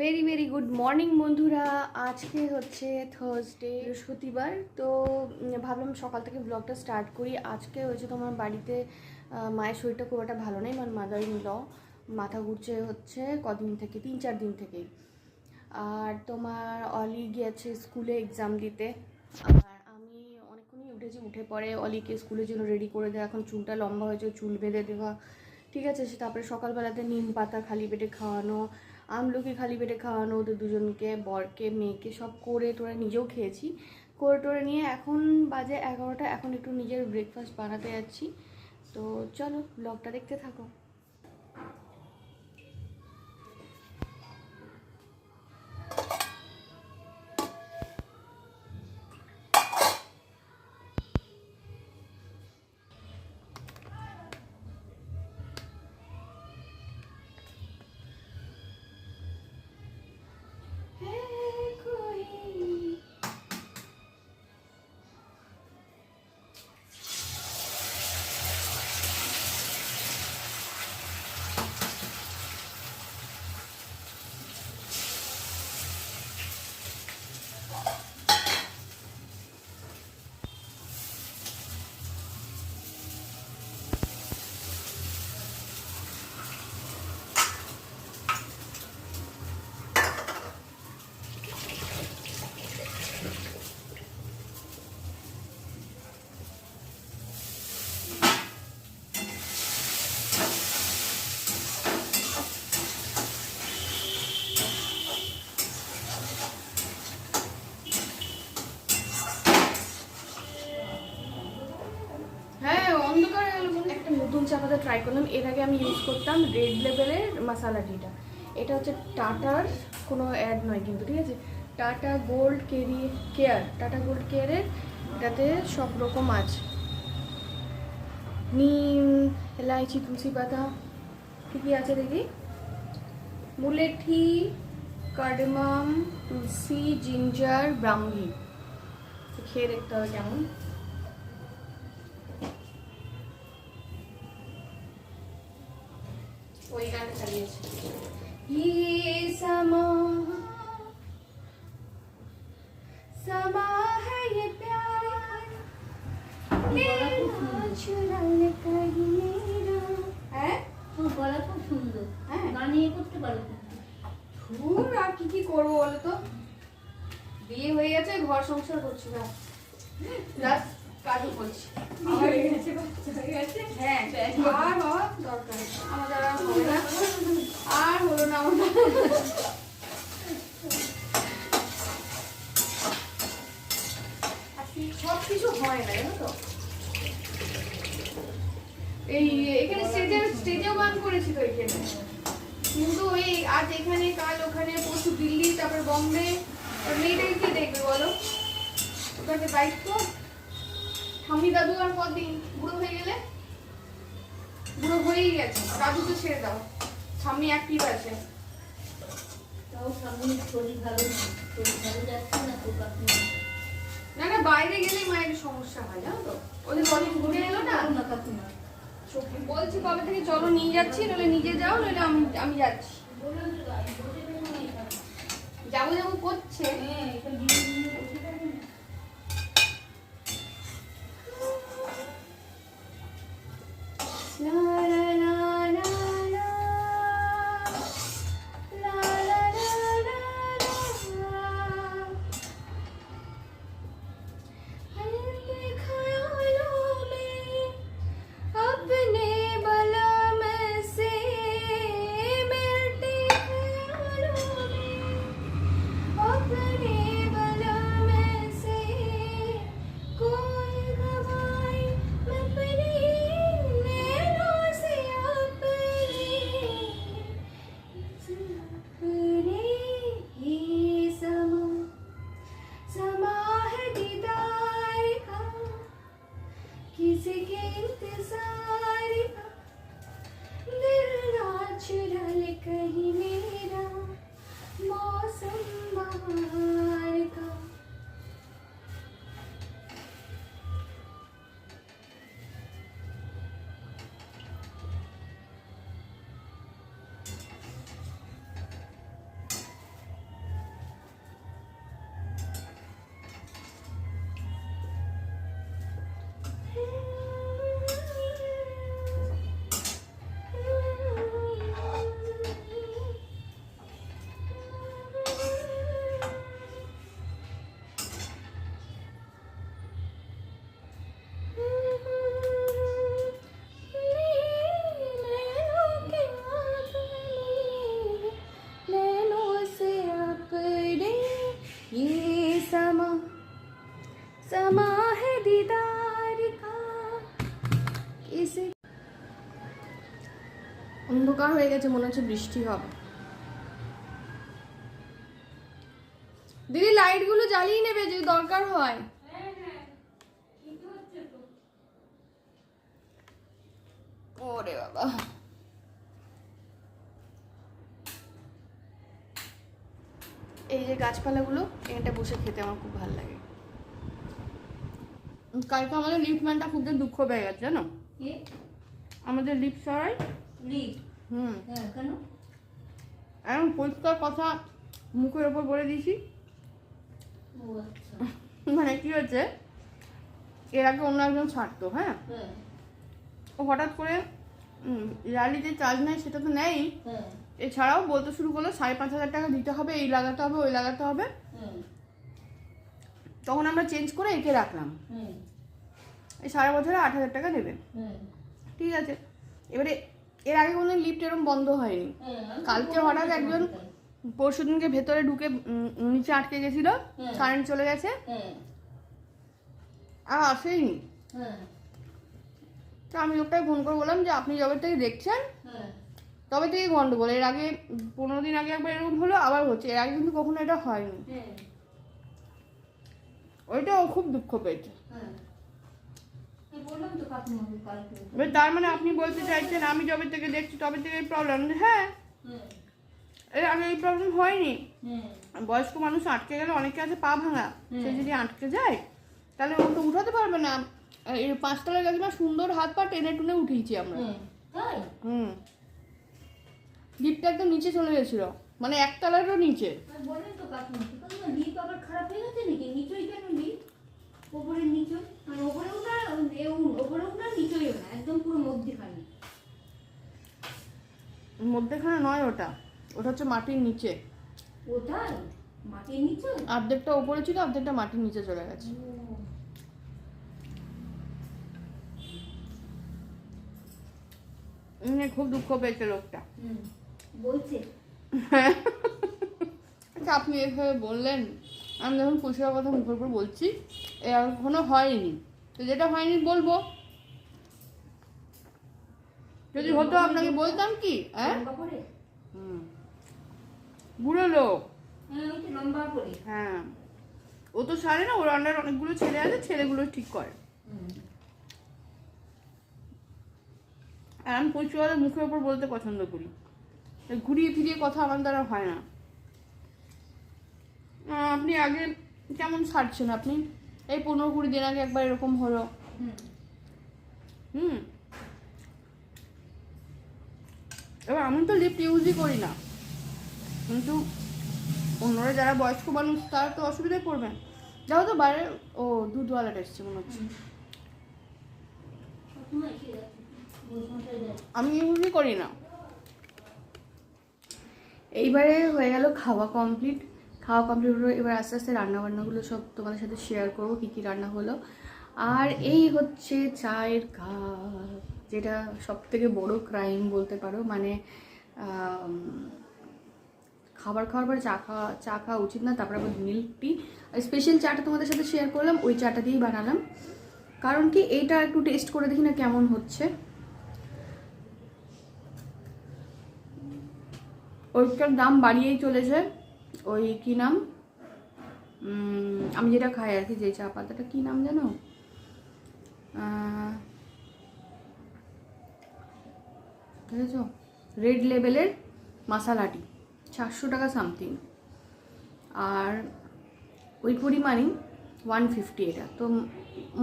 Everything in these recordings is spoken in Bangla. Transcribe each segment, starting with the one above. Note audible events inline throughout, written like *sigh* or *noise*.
ভেরি ভেরি গুড মর্নিং বন্ধুরা। আজকে হচ্ছে থার্সডে বৃহস্পতিবার। তো ভাবলাম সকাল থেকে ব্লগটা স্টার্ট করি। আজকে হয়েছে তোমার বাড়িতে মায়ের শরীরটা খুব একটা ভালো নেই। মানে মাদার ইন ল মাথা ঘুরছে হচ্ছে কদিন থেকে, তিন, চার দিন থেকেই। আর তোমার অলি গিয়েছে স্কুলে এক্সাম দিতে। আর আমি অনেকক্ষণই উঠেছি, উঠে পরে অলিকে স্কুলের জন্য রেডি করে দেওয়া। এখন চুলটা লম্বা হয়েছে, চুল বেঁধে দেওয়া। ঠিক আছে, সে তারপরে সকালবেলাতে নিম পাতা, খালি পেটে খাওয়ানো। আমলকি খালি পেটে খাওয়ানো, ওদের দুজনকে, বরকে, মেয়েকে সব করে তোরে নিজেও খেয়েছি। করে টোরে নিয়ে এখন বাজে এগারোটা, এখন একটু নিজের ব্রেকফাস্ট বানাতে যাচ্ছি। তো চলো ব্লগটা দেখতে থাকো। পাতা ট্রাই করলাম। এর আগে আমি ইউজ করতাম রেড লেভেলের মশালা টিটা এটা হচ্ছে টাটার কোনো অ্যাড নয় কিন্তু, ঠিক আছে? টাটা গোল্ড কেরি কেয়ার টাটা গোল্ড কেয়ারের এটাতে সব রকম আছে। নিম, এলাইচি, তুলসী পাতা, কী কী আছে দেখি? মুলেঠি কার্ডেমাম তুলসি জিঞ্জার ব্রাহ্মী। খেয়ে দেখতে হবে কেমন? ইয়ে করতে পারো ধুর আর কি কি করব বলো তো? বিয়ে হয়ে গেছে ঘর সংসার করছি না প্লাস কাজও করছি। হয়ে আর দরকার। আর হবে না আর হলো না আমার সব কিছু হয় না জানো তো? এই এখানে স্টেজে স্টেজেও গান করেছি তো এখানে। কিন্তু ওই আজ এখানে কাল ওখানে পরশু দিল্লি তারপর বম্বে। আর মেয়েটাকে কে দেখবে বলো? ওটাকে দায়িত্ব ঠাম্মি দাদু আর কদিন? বুড়ো হয়ে গেলে? বুড়ো হয়েই গেছে। দাদু তো ছেড়ে দাও। ঠাম্মি অ্যাক্টিভ আছে। তাও সামনে শরীর ভালো শরীর ভালো যাচ্ছে না তো না না বাইরে গেলেই মায়ের সমস্যা হয় জানো তো? ওদের কদিন ঘুরে বলছি, কবে থেকে চলো নিয়ে যাচ্ছি নইলে নিজে যাও নইলে আমি আমি যাচ্ছি। যাব যাব করছে। হয়ে গেছে মনে হচ্ছে বৃষ্টি হবে। দিদি লাইটগুলো জ্বালিয়ে নেবে যদি দরকার হয়। ওরে বাবা। এই যে গাছপালাগুলো এখানটা বসে খেতে আমার খুব ভালো লাগে। কালকে আমাদের লিফটম্যানটা খুব দুঃখ পেয়ে গেছে জানো? কে? আমাদের লিফট সরাই। লিপ হুম। হ্যাঁ কেন? এখন পরিষ্কার কথা মুখের ওপর বলে দিয়েছি। আচ্ছা। *laughs* মানে কি হচ্ছে এর আগে অন্য একজন ছাড়তো হ্যাঁ? হ্যাঁ। ও হঠাৎ করে যে চার্জ নেয় সেটা তো নেই হ্যাঁ। এছাড়াও বলতে শুরু করল সাড়ে পাঁচ হাজার টাকা দিতে হবে এই লাগাতে হবে ওই লাগাতে হবে। তখন আমরা চেঞ্জ করে একে রাখলাম। এই সারা বছরে আট হাজার টাকা দেবে। ঠিক আছে। এবারে এর আগে কোনো লিফট এরকম বন্ধ হয়নি। হ্যাঁ কালকে হঠাৎ একজন পরশু দিনকে ভেতরে ঢুকে নিচে আটকে গেছিল। কারেন্ট চলে গেছে। আর আসেইনি। তো আমি লোকটাকে ফোন করে বললাম যে আপনি যবে থেকে দেখছেন তবে থেকে গন্ডগোল। এর আগে পনেরো দিন আগে একবার এরকম হলো আবার হচ্ছে। এর আগে কিন্তু কখনো এটা হয়নি। হ্যাঁ ওইটা ও খুব দুঃখ পেয়েছে হ্যাঁ আমি বললাম তো কাকিমাকে কালকে এবার তার মানে আপনি বলতে চাইছেন আমি যবে থেকে দেখছি তবে থেকে এই প্রবলেম হ্যাঁ। হ্যাঁ। এর আগে এই প্রবলেম হয়নি। হ্যাঁ। বয়স্ক মানুষ আটকে গেলে অনেকে আছে পা ভাঙা। সে যদি আটকে যায় তাহলে ও তো উঠাতে পারবে না। এই পাঁচতলার গাছ না সুন্দর হাত পা টেনে টুনে উঠিয়েছি আমরা। হ্যাঁ হুম। লিফটটা একদম নিচে চলে গেছিল। মানে একতলারও নিচে। খারাপ হয়ে গেছে নাকি? নিচই কেন লিপ ওপরের নিচই মানে ওপরেও নিচইও না একদম পুরো মধ্যখানে। মধ্যেখানে নয় ওটা। ওটা হচ্ছে মাটির নিচে। ওটাই মাটির নিচে? অর্ধেকটা ওপরে ছিল অর্ধেকটা মাটির নিচে চলে গেছে। খুব দুঃখ পেয়েছে লোকটা। বলছে। আচ্ছা আপনি এভাবে বললেন আমি যখন পরিষ্কার কথা মুখের উপর বলছি এ এখনও হয়নি। তো যেটা হয়নি বলব। যদি হতো আপনাকে বলতাম কি হ্যাঁ। বুড়ো লোক। হ্যাঁ হ্যাঁ। ও তো সারে না ওর আন্ডার অনেকগুলো ছেলে আছে ছেলেগুলো ঠিক করে। আর আমি পরিষ্কার মুখের উপর বলতে পছন্দ করি। ঘুরিয়ে ফিরিয়ে কথা আমার দ্বারা হয় না। আপনি আগে কেমন সারছেন আপনি? এই পনেরো কুড়ি দিন আগে একবার এরকম হলো। হুম। হুম। এবার আমি তো লিফট ইউজই করি না। কিন্তু অন্যরা যারা বয়স্ক মানুষ তারা তো অসুবিধায় পড়বেন যাও তো বাইরে ও দুধওয়ালাটা এসছে মনে হচ্ছে। আমি ইউজই করি না। এইবারে হয়ে গেল খাওয়া কমপ্লিট খাওয়া কমপ্লিট হলো, এবার আস্তে আস্তে রান্নাবান্নাগুলো সব তোমাদের সাথে শেয়ার করব, কী কী রান্না হলো। আর এই হচ্ছে চায়ের কাপ, যেটা সব থেকে বড় ক্রাইম বলতে পারো মানে খাবার খাওয়ার পরে চা খাওয়া চা খাওয়া উচিত না, তারপর আবার মিল্ক টি স্পেশাল চাটা তোমাদের সাথে শেয়ার করলাম, ওই চাটা দিয়েই বানালাম। কারণ কি এইটা একটু টেস্ট করে দেখি না কেমন হচ্ছে। ওইটার দাম বাড়িয়েই চলেছে। ওই কি নাম? আমি যেটা খাই আর কি, যে চা পাতাটা, কী নাম জানো দেখেছ? রেড লেভেলের মশালাটি চারশো টাকা সামথিং। আর ওই পরিমাণই ওয়ান ফিফটি এটা। তো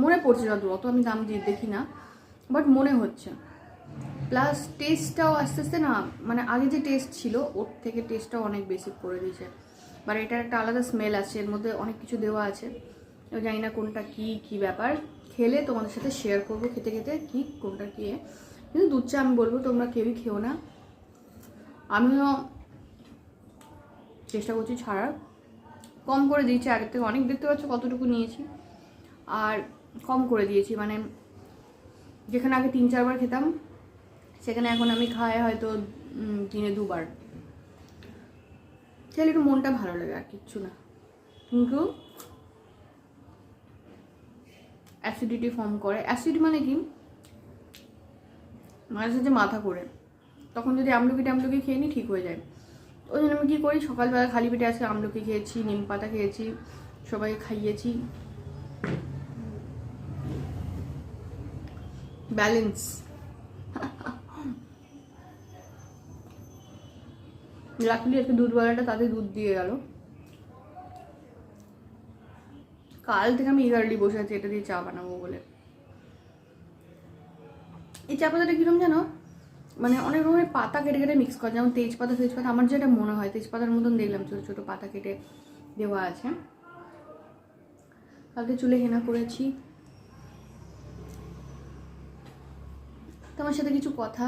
মনে পড়ছে যত, অত আমি দাম দিয়ে দেখি না বাট মনে হচ্ছে। প্লাস টেস্টটাও আস্তে আস্তে না মানে আগে যে টেস্ট ছিল, ওর থেকে টেস্টটাও অনেক বেশি করে দিয়েছে। মানে এটার একটা আলাদা স্মেল আছে, এর মধ্যে অনেক কিছু দেওয়া আছে। জানি না কোনটা কি কি ব্যাপার। খেলে তোমাদের সাথে শেয়ার করব, খেতে খেতে কি, কোনটা কি। কিন্তু দুধ চা আমি বলব, তোমরা কেউই খেও না। আমিও চেষ্টা করছি ছাড়ার। কম করে দিয়েছি, আগের থেকে অনেক দেখতে পাচ্ছ কতটুকু নিয়েছি। আর কম করে দিয়েছি মানে যেখানে আগে তিন, চারবার খেতাম, সেখানে এখন আমি খাই হয়তো দিনে দুবার। তাহলে একটু মনটা ভালো লাগে আর কিচ্ছু না। কিন্তু অ্যাসিডিটি ফর্ম করে। অ্যাসিড মানে কি? মাঝে সাঝে মাথা করে। তখন যদি আমলকি টামলকি খেয়ে নিই ঠিক হয়ে যায়। ওই জন্য আমি কী করি? সকালবেলা খালি পেটে আজকে আমলকি খেয়েছি, নিম পাতা খেয়েছি, সবাইকে খাইয়েছি। ব্যালেন্স *laughs* লাকলি আজকে দুধওয়ালাটা তাতে দুধ দিয়ে গেল। কাল থেকে আমি ইগারলি বসে আছি, এটা দিয়ে চা বানাবো বলে। এই চা পাতাটা কীরকম জানো? মানে অনেক রকমের পাতা কেটে কেটে মিক্স করে, যেমন তেজপাতা তেজপাতা, আমার যেটা মনে হয়, তেজপাতার মতন দেখলাম, ছোটো ছোটো পাতা কেটে দেওয়া আছে। কালকে চুলে হেনা করেছি। তোমার সাথে কিছু কথা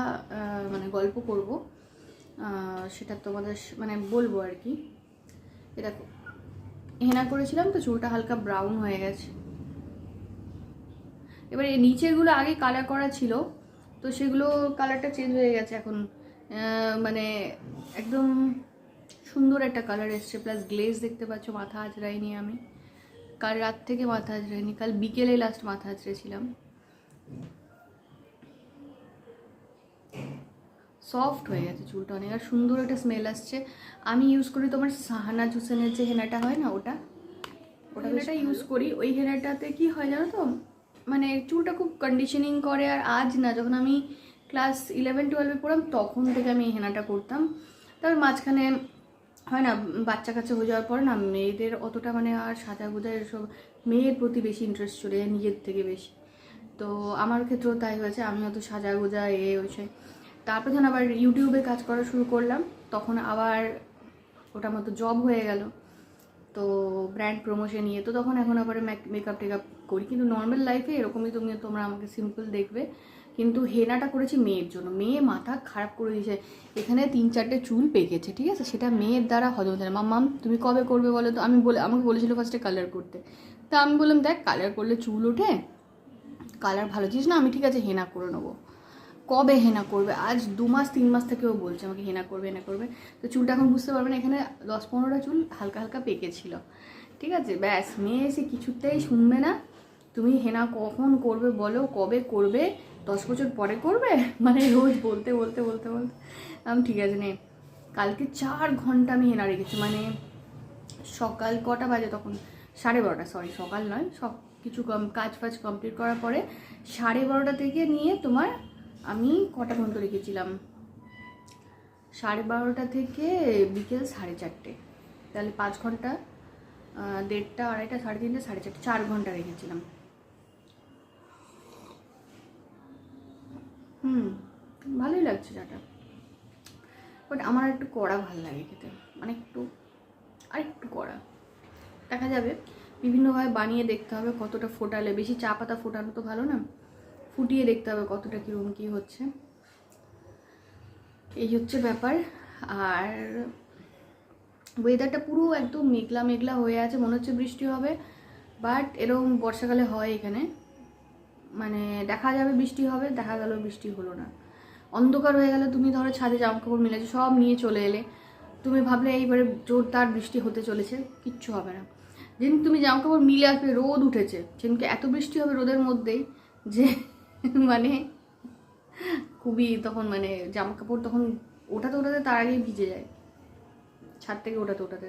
মানে গল্প করব। সেটা তোমাদের মানে বলব আর কি। এটা হেনা করেছিলাম তো চুলটা হালকা ব্রাউন হয়ে গেছে। এবার এই নিচেরগুলো আগে কালার করা ছিল, তো সেগুলো কালারটা চেঞ্জ হয়ে গেছে এখন। মানে একদম সুন্দর একটা কালার এসছে প্লাস গ্লেজ দেখতে পাচ্ছ, মাথা আঁচড়াইনি আমি। কাল রাত থেকে মাথা আঁচড়াইনি, কাল বিকেলে লাস্ট মাথা আঁচড়েছিলাম। সফট হয়ে গেছে চুলটা অনেক, আর সুন্দর একটা স্মেল আসছে। আমি ইউজ করি তোমার সাহানা জুসেনের যে হেনাটা হয় না ওটা? ওটা হেনাটা ইউজ করি। ওই হেনাটাতে কি হয় জানো তো? মানে চুলটা খুব কন্ডিশনিং করে, আর আজ না, যখন আমি ক্লাস ইলেভেন টুয়েলভে পড়াম, তখন থেকে আমি এই হেনাটা করতাম। তারপর মাঝখানে হয় না, বাচ্চা কাচ্চা হয়ে যাওয়ার পর না, মেয়েদের অতটা মানে আর সাজা গোজা এসব মেয়ের প্রতি বেশি ইন্টারেস্ট চলে যায়, নিজের থেকে বেশি। তো আমার ক্ষেত্রেও তাই হয়েছে আমি অত সাজা গোজা এ হয়েছে তারপর যখন আবার ইউটিউবে কাজ করা শুরু করলাম, তখন আবার ওটা মতো জব হয়ে গেল। তো ব্র্যান্ড প্রমোশন নিয়ে, তো তখন এখন আবার মেকআপ টেকআপ করি। কিন্তু নর্মাল লাইফে এরকমই তুমি, তোমরা আমাকে সিম্পল দেখবে। কিন্তু হেনাটা করেছি মেয়ের জন্য। মেয়ে মাথা খারাপ করে দিয়েছে। এখানে তিন চারটে চুল পেকেছে, ঠিক আছে? সেটা মেয়ের দ্বারা হজম হচ্ছে না। মাম্মাম তুমি কবে করবে বলো তো? আমি বলে, আমাকে বলেছিল ফার্স্টে কালার করতে। তা আমি বললাম, দেখ কালার করলে চুল ওঠে কালার ভালো জিনিস না, আমি ঠিক আছে হেনা করে নেব। কবে হেনা করবে? আজ দু মাস, তিন মাস থেকেও বলছে আমাকে হেনা করবে হেনা করবে। তো চুলটা এখন বুঝতে পারবে না, এখানে দশ পনেরোটা চুল হালকা হালকা পেকেছিল ঠিক আছে? ব্যাস, মেয়ে এসে কিছুতেই শুনবে না। তুমি হেনা কখন করবে বলো? কবে করবে? দশ বছর পরে করবে? *laughs* মানে রোজ বলতে বলতে বলতে বলতে। আমি ঠিক আছে, নে। কালকে চার ঘণ্টা আমি হেনা রেখেছি মানে সকাল কটা বাজে তখন? সাড়ে বারোটা সরি সকাল নয়, সব কিছু কম, কাজ ফাজ কমপ্লিট করার পরে সাড়ে বারোটা থেকে নিয়ে তোমার আমি কটা পর্যন্ত রেখেছিলাম? সাড়ে বারোটা থেকে বিকেল সাড়ে চারটে। তাহলে পাঁচ ঘণ্টা দেড়টা, আড়াইটা, সাড়ে তিনটে, সাড়ে চারটে, চার ঘণ্টা রেখেছিলাম। হুম, ভালোই লাগছে চাটা। বাট আমার একটু কড়া ভালো লাগে খেতে। মানে একটু, আর একটু কড়া। দেখা যাবে, বিভিন্নভাবে বানিয়ে দেখতে হবে কতটা ফোটালে। বেশি চা পাতা ফোটানো তো ভালো না। ফুটিয়ে দেখতে হবে কতটা কীরকম কী হচ্ছে। এই হচ্ছে ব্যাপার। আর ওয়েদারটা পুরো একদম মেঘলা মেঘলা হয়ে আছে, মনে হচ্ছে বৃষ্টি হবে বাট এরকম বর্ষাকালে হয় এখানে। মানে দেখা যাবে বৃষ্টি হবে, দেখা গেল বৃষ্টি হলো না। অন্ধকার হয়ে গেলে তুমি ধরো ছাদে জামা কাপড় মিলেছে, সব নিয়ে চলে এলে। তুমি ভাবলে এইবারে জোরদার বৃষ্টি হতে চলেছে, কিচ্ছু হবে না। যেদিন তুমি জামা কাপড় মিলে আসবে, রোদ উঠেছে। সেদিনকে এত বৃষ্টি হবে রোদের মধ্যেই যে *laughs* মানে খুবই তখন মানে জামা কাপড় তখন ওঠাতে ওটাতে তার আগেই ভিজে যায়। ছাদ থেকে ওঠাতে ওঠাতে